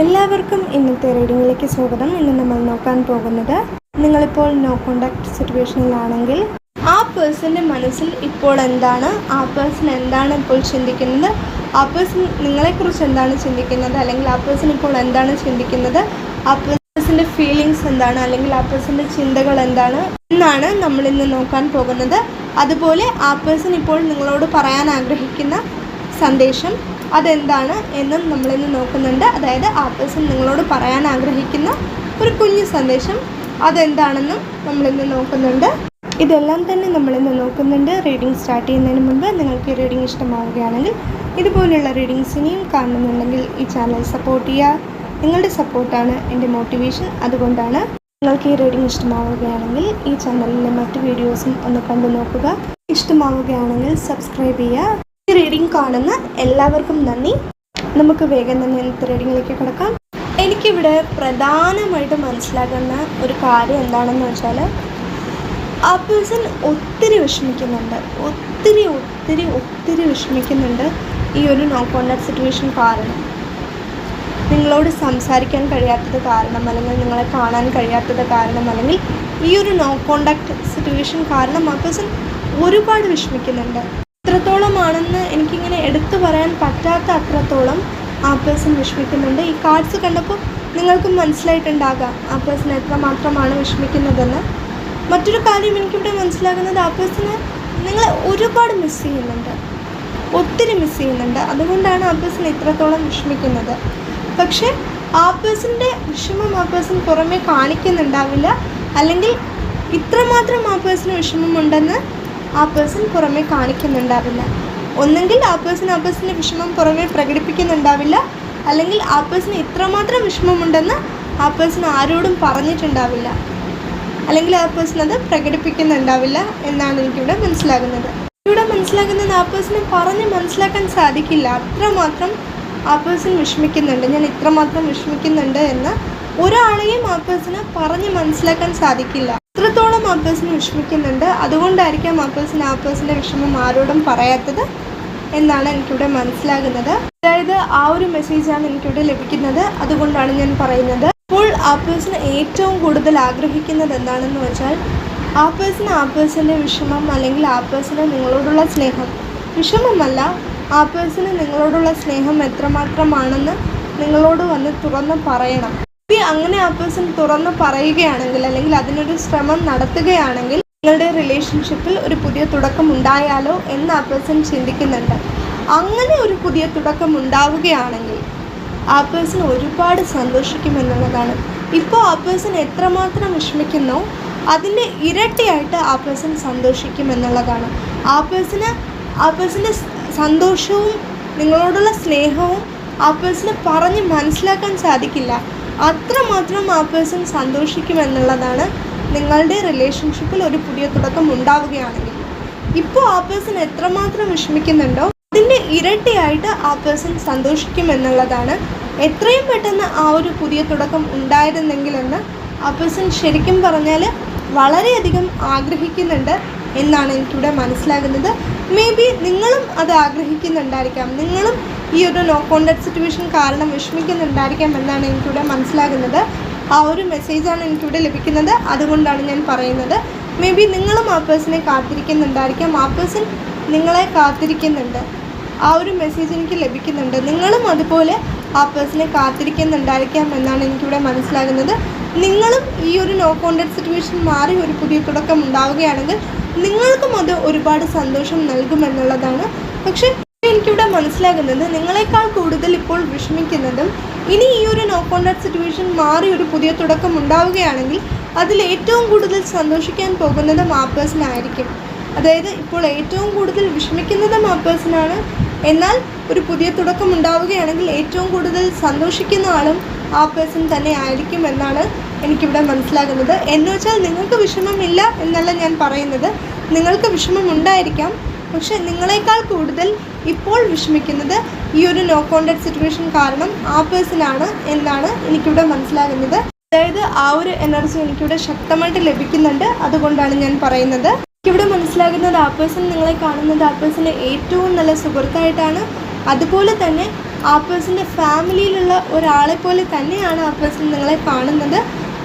എല്ലാവർക്കും ഇന്നത്തെ റീഡിങ്ങിലേക്ക് സ്വാഗതം. ഇന്ന് നമ്മൾ നോക്കാൻ പോകുന്നത് നിങ്ങളിപ്പോൾ നോ കോണ്ടാക്ട് സിറ്റുവേഷനിലാണെങ്കിൽ ആ പേഴ്സന്റെ മനസ്സിൽ ഇപ്പോൾ എന്താണ്? ആ പേഴ്സൺ എന്താണ് ഇപ്പോൾ ചിന്തിക്കുന്നത്? ആ പേഴ്സൺ നിങ്ങളെക്കുറിച്ച് എന്താണ് ചിന്തിക്കുന്നത്? അല്ലെങ്കിൽ ആ പേഴ്സൺ ഇപ്പോൾ എന്താണ് ചിന്തിക്കുന്നത്? ആ പേഴ്സന്റെ ഫീലിങ്സ് എന്താണ്? അല്ലെങ്കിൽ ആ പേഴ്സന്റെ ചിന്തകൾ എന്താണ്? എന്നാണ് നമ്മൾ ഇന്ന് നോക്കാൻ പോകുന്നത്. അതുപോലെ ആ പേഴ്സൺ ഇപ്പോൾ നിങ്ങളോട് പറയാൻ ആഗ്രഹിക്കുന്ന സന്ദേശം അതെന്താണ് എന്നും നമ്മളിന്ന് നോക്കുന്നുണ്ട്. അതായത് ആ പേഴ്സൺ നിങ്ങളോട് പറയാൻ ആഗ്രഹിക്കുന്ന ഒരു കുഞ്ഞു സന്ദേശം അതെന്താണെന്നും നമ്മളിന്ന് നോക്കുന്നുണ്ട്. ഇതെല്ലാം തന്നെ നമ്മളിന്ന് നോക്കുന്നുണ്ട്. റീഡിംഗ് സ്റ്റാർട്ട് ചെയ്യുന്നതിന് മുമ്പ് നിങ്ങൾക്ക് റീഡിംഗ് ഇഷ്ടമാവുകയാണെങ്കിൽ ഇതുപോലുള്ള റീഡിങ്സ് ഇനിയും കാണുന്നുണ്ടെങ്കിൽ ഈ ചാനൽ സപ്പോർട്ട് ചെയ്യുക. നിങ്ങളുടെ സപ്പോർട്ടാണ് എന്റെ മോട്ടിവേഷൻ. അതുകൊണ്ടാണ് നിങ്ങൾക്ക് ഈ റീഡിംഗ് ഇഷ്ടമാവുകയാണെങ്കിൽ ഈ ചാനലിലെ മറ്റ് വീഡിയോസും ഒന്ന് കണ്ടു നോക്കുക. ഇഷ്ടമാവുകയാണെങ്കിൽ സബ്സ്ക്രൈബ് ചെയ്യുക. റീഡിംഗ് കാണുന്ന എല്ലാവർക്കും നന്ദി. നമുക്ക് വേഗം തന്നെ ഇന്നത്തെ റീഡിങ്ങിലേക്ക് കിടക്കാം. എനിക്കിവിടെ പ്രധാനമായിട്ട് മനസ്സിലാകുന്ന ഒരു കാര്യം എന്താണെന്ന് വെച്ചാൽ ആ പേഴ്സൺ ഒത്തിരി വിഷമിക്കുന്നുണ്ട്. ഒത്തിരി ഒത്തിരി ഒത്തിരി വിഷമിക്കുന്നുണ്ട് ഈ ഒരു നോ കോണ്ടാക്ട് സിറ്റുവേഷൻ കാരണം. നിങ്ങളോട് സംസാരിക്കാൻ കഴിയാത്തത് കാരണം അല്ലെങ്കിൽ നിങ്ങളെ കാണാൻ കഴിയാത്തത് കാരണം അല്ലെങ്കിൽ ഈ ഒരു നോ കോണ്ടാക്ട് സിറ്റുവേഷൻ കാരണം ആ പേഴ്സൺ ഒരുപാട് വിഷമിക്കുന്നുണ്ട്. എത്രത്തോളമാണെന്ന് എനിക്കിങ്ങനെ എടുത്തു പറയാൻ പറ്റാത്ത അത്രത്തോളം ആ പേഴ്സൺ വിഷമിക്കുന്നുണ്ട്. ഈ കാർഡ്സ് കണ്ടപ്പോൾ നിങ്ങൾക്കും മനസ്സിലായിട്ടുണ്ടാകാം ആ പേഴ്സൺ എത്രമാത്രമാണ് വിഷമിക്കുന്നതെന്ന്. മറ്റൊരു കാര്യം എനിക്കിവിടെ മനസ്സിലാകുന്നത് ആ നിങ്ങളെ ഒരുപാട് മിസ് ചെയ്യുന്നുണ്ട്. ഒത്തിരി മിസ് ചെയ്യുന്നുണ്ട്. അതുകൊണ്ടാണ് ആ പേഴ്സൺ ഇത്രത്തോളം വിഷമിക്കുന്നത്. പക്ഷേ ആ പേഴ്സന്റെ വിഷമം ആ പേഴ്സൺ പുറമേ കാണിക്കുന്നുണ്ടാവില്ല. അല്ലെങ്കിൽ ഇത്രമാത്രം ആ പേഴ്സണ് വിഷമമുണ്ടെന്ന് ആ പേഴ്സൺ പുറമേ കാണിക്കുന്നുണ്ടാവില്ല. ഒന്നെങ്കിൽ ആ പേഴ്സൺ ആ പേഴ്സന്റെ വിഷമം പുറമേ പ്രകടിപ്പിക്കുന്നുണ്ടാവില്ല. അല്ലെങ്കിൽ ആ പേഴ്സൺ ഇത്രമാത്രം വിഷമമുണ്ടെന്ന് ആ പേഴ്സൺ ആരോടും പറഞ്ഞിട്ടുണ്ടാവില്ല. അല്ലെങ്കിൽ ആ പേഴ്സൺ അത് പ്രകടിപ്പിക്കുന്നുണ്ടാവില്ല എന്നാണ് എനിക്കിവിടെ മനസ്സിലാകുന്നത്. ഇവിടെ മനസ്സിലാക്കുന്നത് ആ പേഴ്സണെ പറഞ്ഞ് മനസ്സിലാക്കാൻ സാധിക്കില്ല. അത്രമാത്രം ആ പേഴ്സൺ വിഷമിക്കുന്നുണ്ട്. ഞാൻ ഇത്രമാത്രം വിഷമിക്കുന്നുണ്ട് എന്ന് ഒരാളെയും ആ പേഴ്സണ് പറഞ്ഞ് മനസ്സിലാക്കാൻ സാധിക്കില്ല. ഇത്രത്തോളം ആ പേഴ്സൺ വിഷമിക്കുന്നുണ്ട്? അതുകൊണ്ടായിരിക്കാം ആ പേഴ്സൺ ആ വിഷമം ആരോടും പറയാത്തത് എന്നാണ് എനിക്കിവിടെ മനസ്സിലാകുന്നത്. അതായത് ആ ഒരു മെസ്സേജാണ് എനിക്കിവിടെ ലഭിക്കുന്നത്. അതുകൊണ്ടാണ് ഞാൻ പറയുന്നത്. അപ്പോൾ ആ ഏറ്റവും കൂടുതൽ ആഗ്രഹിക്കുന്നത് എന്താണെന്ന് വെച്ചാൽ ആ പേഴ്സൺ ആ വിഷമം അല്ലെങ്കിൽ ആ പേഴ്സണ് നിങ്ങളോടുള്ള സ്നേഹം. വിഷമമല്ല ആ പേഴ്സണ് നിങ്ങളോടുള്ള സ്നേഹം എത്രമാത്രമാണെന്ന് നിങ്ങളോട് വന്ന് തുറന്ന് പറയണം. അങ്ങനെ ആ പേഴ്സൺ തുറന്ന് പറയുകയാണെങ്കിൽ അല്ലെങ്കിൽ അതിനൊരു ശ്രമം നടത്തുകയാണെങ്കിൽ നിങ്ങളുടെ റിലേഷൻഷിപ്പിൽ ഒരു പുതിയ തുടക്കം ഉണ്ടായാലോ എന്ന് ആ പേഴ്സൺ ചിന്തിക്കുന്നുണ്ട്. അങ്ങനെ ഒരു പുതിയ തുടക്കം ഉണ്ടാവുകയാണെങ്കിൽ ആ പേഴ്സൺ ഒരുപാട് സന്തോഷിക്കുമെന്നുള്ളതാണ്. ഇപ്പോൾ ആ പേഴ്സൺ എത്രമാത്രം വിഷമിക്കുന്നോ അതിന്റെ ഇരട്ടിയായിട്ട് ആ പേഴ്സൺ സന്തോഷിക്കുമെന്നുള്ളതാണ്. ആ പേഴ്സണ് ആ പേഴ്സന്റെ സന്തോഷവും നിങ്ങളോടുള്ള സ്നേഹവും ആ പേഴ്സണ് പറഞ്ഞ് മനസ്സിലാക്കാൻ സാധിക്കില്ല. അത്രമാത്രം ആ പേഴ്സൺ സന്തോഷിക്കുമെന്നുള്ളതാണ് നിങ്ങളുടെ റിലേഷൻഷിപ്പിൽ ഒരു പുതിയ തുടക്കം ഉണ്ടാവുകയാണെങ്കിൽ. ഇപ്പോൾ ആ പേഴ്സൺ എത്രമാത്രം വിഷമിക്കുന്നുണ്ടോ അതിന്റെ ഇരട്ടിയായിട്ട് ആ പേഴ്സൺ സന്തോഷിക്കുമെന്നുള്ളതാണ് എത്രയും പെട്ടെന്ന് ആ ഒരു പുതിയ തുടക്കം ഉണ്ടായിരുന്നെങ്കിലെന്ന് ആ പേഴ്സൺ ശരിക്കും പറഞ്ഞാൽ വളരെയധികം ആഗ്രഹിക്കുന്നുണ്ട് എന്നാണ് എനിക്കിവിടെ മനസ്സിലാകുന്നത്. മേ ബി നിങ്ങളും അത് ആഗ്രഹിക്കുന്നുണ്ടായിരിക്കാം. നിങ്ങളും ഈ ഒരു നോ കോണ്ടാക്ട് സിറ്റുവേഷൻ കാരണം വിഷമിക്കുന്നുണ്ടായിരിക്കാം എന്നാണ് എനിക്കിവിടെ മനസ്സിലാകുന്നത്. ആ ഒരു മെസ്സേജാണ് എനിക്കിവിടെ ലഭിക്കുന്നത്. അതുകൊണ്ടാണ് ഞാൻ പറയുന്നത്. മേ ബി നിങ്ങളും ആ പേഴ്സണെ കാത്തിരിക്കുന്നുണ്ടായിരിക്കാം. ആ പേഴ്സൺ നിങ്ങളെ കാത്തിരിക്കുന്നുണ്ട്. ആ ഒരു മെസ്സേജ് എനിക്ക് ലഭിക്കുന്നുണ്ട്. നിങ്ങളും അതുപോലെ ആ പേഴ്സണെ കാത്തിരിക്കുന്നുണ്ടായിരിക്കാം എന്നാണ് എനിക്കിവിടെ മനസ്സിലാകുന്നത്. നിങ്ങളും ഈ ഒരു നോ കോണ്ടാക്ട് സിറ്റുവേഷൻ മാറി ഒരു പുതിയ തുടക്കം ഉണ്ടാവുകയാണെങ്കിൽ നിങ്ങൾക്കും അത് ഒരുപാട് സന്തോഷം നൽകുമെന്നുള്ളതാണ്. പക്ഷേ എനിക്കിവിടെ മനസ്സിലാകുന്നത് നിങ്ങളെക്കാൾ കൂടുതൽ ഇപ്പോൾ വിഷമിക്കുന്നതും ഇനി ഈ ഒരു നോ കോണ്ടാക്ട് സിറ്റുവേഷൻ മാറി ഒരു പുതിയ തുടക്കം ഉണ്ടാവുകയാണെങ്കിൽ അതിൽ ഏറ്റവും കൂടുതൽ സന്തോഷിക്കാൻ പോകുന്നതും ആ ആയിരിക്കും. അതായത് ഇപ്പോൾ ഏറ്റവും കൂടുതൽ വിഷമിക്കുന്നതും ആ പേഴ്സണാണ് എന്നാൽ ഒരു പുതിയ തുടക്കം ഉണ്ടാവുകയാണെങ്കിൽ ഏറ്റവും കൂടുതൽ സന്തോഷിക്കുന്ന ആളും ആ പേഴ്സൺ തന്നെ ആയിരിക്കും എന്നാണ് എനിക്കിവിടെ മനസ്സിലാകുന്നത്. എന്ന് വെച്ചാൽ നിങ്ങൾക്ക് വിഷമമില്ല എന്നല്ല ഞാൻ പറയുന്നത്. നിങ്ങൾക്ക് വിഷമം ഉണ്ടായിരിക്കാം. പക്ഷെ നിങ്ങളെക്കാൾ കൂടുതൽ ഇപ്പോൾ വിഷമിക്കുന്നത് ഈ ഒരു നോ കോണ്ടാക്ട് സിറ്റുവേഷൻ കാരണം ആ പേഴ്സണാണ് എന്നാണ് എനിക്കിവിടെ മനസ്സിലാകുന്നത്. അതായത് ആ ഒരു എനർജി എനിക്കിവിടെ ശക്തമായിട്ട് ലഭിക്കുന്നുണ്ട്. അതുകൊണ്ടാണ് ഞാൻ പറയുന്നത്. എനിക്കിവിടെ മനസ്സിലാകുന്നത് ആ പേഴ്സൺ നിങ്ങളെ കാണുന്നത് ആ പേഴ്സണെ ഏറ്റവും നല്ല സുഹൃത്തായിട്ടാണ്. അതുപോലെ തന്നെ ആ പേഴ്സന്റെ ഫാമിലിയിലുള്ള ഒരാളെ പോലെ തന്നെയാണ് ആ പേഴ്സൺ നിങ്ങളെ കാണുന്നത്.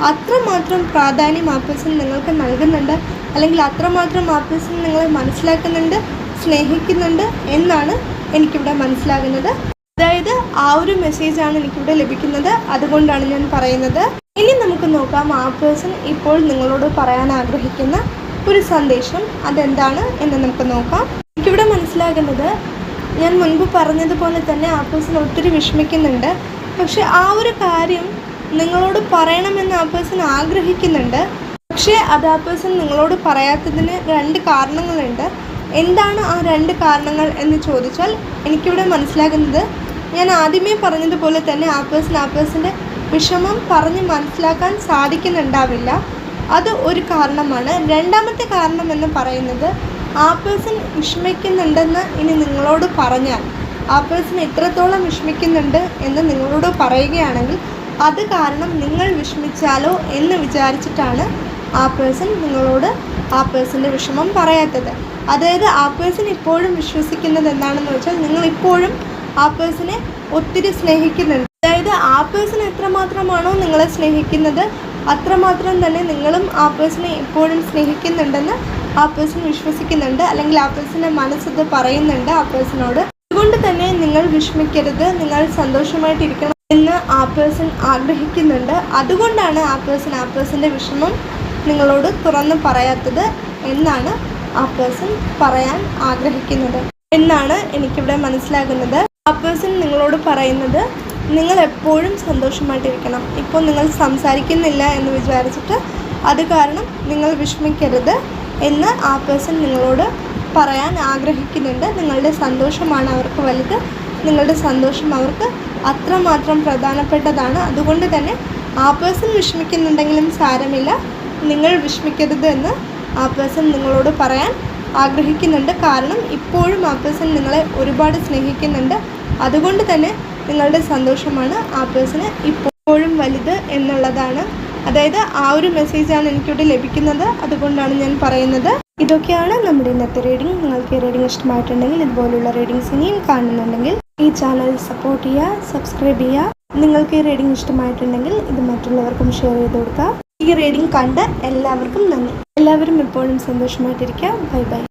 അത്രമാത്രം പ്രാധാന്യം ആ പേഴ്സൺ നിങ്ങൾക്ക് നൽകുന്നുണ്ട്. അല്ലെങ്കിൽ അത്രമാത്രം ആ പേഴ്സൺ നിങ്ങളെ മനസ്സിലാക്കുന്നുണ്ട് സ്നേഹിക്കുന്നുണ്ട് എന്നാണ് എനിക്കിവിടെ മനസ്സിലാകുന്നത്. അതായത് ആ ഒരു മെസ്സേജാണ് എനിക്കിവിടെ ലഭിക്കുന്നത്. അതുകൊണ്ടാണ് ഞാൻ പറയുന്നത്. ഇനി നമുക്ക് നോക്കാം ആ പേഴ്സൺ ഇപ്പോൾ നിങ്ങളോട് പറയാൻ ആഗ്രഹിക്കുന്ന ഒരു സന്ദേശം അതെന്താണ് എന്ന് നമുക്ക് നോക്കാം. എനിക്കിവിടെ മനസ്സിലാകുന്നത് ഞാൻ മുൻപ് പറഞ്ഞതുപോലെ തന്നെ ആ പേഴ്സൺ ഒത്തിരി വിഷമിക്കുന്നുണ്ട്. പക്ഷെ ആ ഒരു കാര്യം നിങ്ങളോട് പറയണമെന്ന് ആ പേഴ്സൺ ആഗ്രഹിക്കുന്നുണ്ട്. പക്ഷേ അത് ആ പേഴ്സൺ നിങ്ങളോട് പറയാത്തതിന് രണ്ട് കാരണങ്ങളുണ്ട്. എന്താണ് ആ രണ്ട് കാരണങ്ങൾ എന്ന് ചോദിച്ചാൽ എനിക്കിവിടെ മനസ്സിലാകുന്നത് ഞാൻ ആദ്യമേ പറഞ്ഞതുപോലെ തന്നെ ആ പേഴ്സൺ ആ പേഴ്സന്റെ വിഷമം പറഞ്ഞ് മനസ്സിലാക്കാൻ സാധിക്കുന്നുണ്ടാവില്ല. അത് ഒരു കാരണമാണ്. രണ്ടാമത്തെ കാരണം എന്ന് പറയുന്നത് ആ പേഴ്സൺ വിഷമിക്കുന്നുണ്ടെന്ന് ഇനി നിങ്ങളോട് പറഞ്ഞാൽ ആ പേഴ്സൺ എത്രത്തോളം വിഷമിക്കുന്നുണ്ട് എന്ന് നിങ്ങളോട് പറയുകയാണെങ്കിൽ അത് കാരണം നിങ്ങൾ വിഷമിച്ചാലോ എന്ന് വിചാരിച്ചിട്ടാണ് ആ പേഴ്സൺ നിങ്ങളോട് ആ പേഴ്സന്റെ വിഷമം പറയാത്തത്. അതായത് ആ പേഴ്സൺ ഇപ്പോഴും വിശ്വസിക്കുന്നത് എന്താണെന്ന് വെച്ചാൽ നിങ്ങൾ ഇപ്പോഴും ആ പേഴ്സണെ ഒത്തിരി സ്നേഹിക്കുന്നുണ്ട്. അതായത് ആ പേഴ്സൺ എത്രമാത്രമാണോ നിങ്ങളെ സ്നേഹിക്കുന്നത് അത്രമാത്രം തന്നെ നിങ്ങളും ആ പേഴ്സണെ ഇപ്പോഴും സ്നേഹിക്കുന്നുണ്ടെന്ന് ആ പേഴ്സൺ വിശ്വസിക്കുന്നുണ്ട്. അല്ലെങ്കിൽ ആ പേഴ്സന്റെ മനസ്സത് പറയുന്നുണ്ട് ആ പേഴ്സണോട് അതുകൊണ്ട് തന്നെ നിങ്ങൾ വിഷമിക്കരുത് നിങ്ങൾ സന്തോഷമായിട്ടിരിക്കണം എന്ന് ആ പേഴ്സൺ ആഗ്രഹിക്കുന്നുണ്ട്. അതുകൊണ്ടാണ് ആ പേഴ്സൺ ആ പേഴ്സന്റെ വിഷമം നിങ്ങളോട് തുറന്നു പറയാത്തത് എന്നാണ് ആ പേഴ്സൺ പറയാൻ ആഗ്രഹിക്കുന്നത്. എന്നാണ് എനിക്കിവിടെ മനസ്സിലാകുന്നത്. ആ പേഴ്സൺ നിങ്ങളോട് പറയുന്നത് നിങ്ങൾ എപ്പോഴും സന്തോഷമായിട്ടിരിക്കണം. ഇപ്പോൾ നിങ്ങൾ സംസാരിക്കുന്നില്ല എന്ന് വിചാരിച്ചിട്ട് അത് കാരണം നിങ്ങൾ വിഷമിക്കരുത് എന്ന് ആ പേഴ്സൺ നിങ്ങളോട് പറയാൻ ആഗ്രഹിക്കുന്നുണ്ട്. നിങ്ങളുടെ സന്തോഷമാണ് അവർക്ക് വലുത്. നിങ്ങളുടെ സന്തോഷം അവർക്ക് അത്രമാത്രം പ്രധാനപ്പെട്ടതാണ്. അതുകൊണ്ട് തന്നെ ആ പേഴ്സൺ വിഷമിക്കുന്നുണ്ടെങ്കിലും സാരമില്ല. നിങ്ങൾ വിഷമിക്കരുത് എന്ന് ആ പേഴ്സൺ നിങ്ങളോട് പറയാൻ ആഗ്രഹിക്കുന്നുണ്ട്. കാരണം ഇപ്പോഴും ആ പേഴ്സൺ നിങ്ങളെ ഒരുപാട് സ്നേഹിക്കുന്നുണ്ട്. അതുകൊണ്ട് തന്നെ നിങ്ങളുടെ സന്തോഷമാണ് ആ പേഴ്സണ് ഇപ്പോഴും വലുത് എന്നുള്ളതാണ്. അതായത് ആ ഒരു മെസ്സേജാണ് എനിക്കിവിടെ ലഭിക്കുന്നത്. അതുകൊണ്ടാണ് ഞാൻ പറയുന്നത്. ഇതൊക്കെയാണ് നമ്മുടെ ഇന്നത്തെ റീഡിംഗ് നിങ്ങൾക്ക് ഈ റീഡിംഗ് ഇഷ്ടമായിട്ടുണ്ടെങ്കിൽ ഇതുപോലുള്ള റീഡിങ്സ് ഇനിയും കാണുന്നുണ്ടെങ്കിൽ ഈ ചാനൽ സപ്പോർട്ട് ചെയ്യുക സബ്സ്ക്രൈബ് ചെയ്യുക. നിങ്ങൾക്ക് ഈ റീഡിംഗ് ഇഷ്ടമായിട്ടുണ്ടെങ്കിൽ ഇത് മറ്റുള്ളവർക്കും ഷെയർ ചെയ്ത് കൊടുക്കുക. ഈ റീഡിംഗ് കണ്ട് എല്ലാവർക്കും നന്ദി. എല്ലാവരും എപ്പോഴും സന്തോഷമായിട്ടിരിക്കുക. Bye bye